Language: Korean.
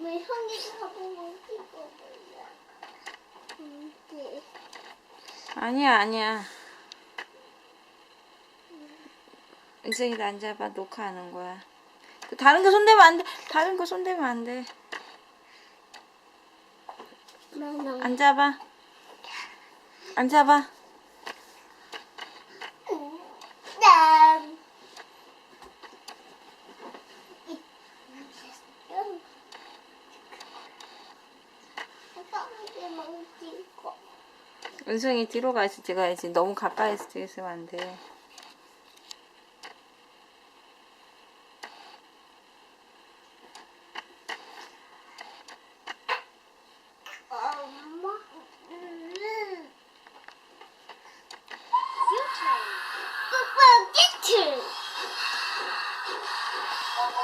왜 형이 가보고 찍어볼래? 이게 아니야 아니야. 은성이도 앉아봐 녹화하는 거야. 그 다른 거 손대면 안 돼. 다른 거 손대면 안 돼. 나는 앉아봐. 앉아봐. 은성이 뒤로 가야지 제가 이제 너무 가까이서 있으면 안 돼.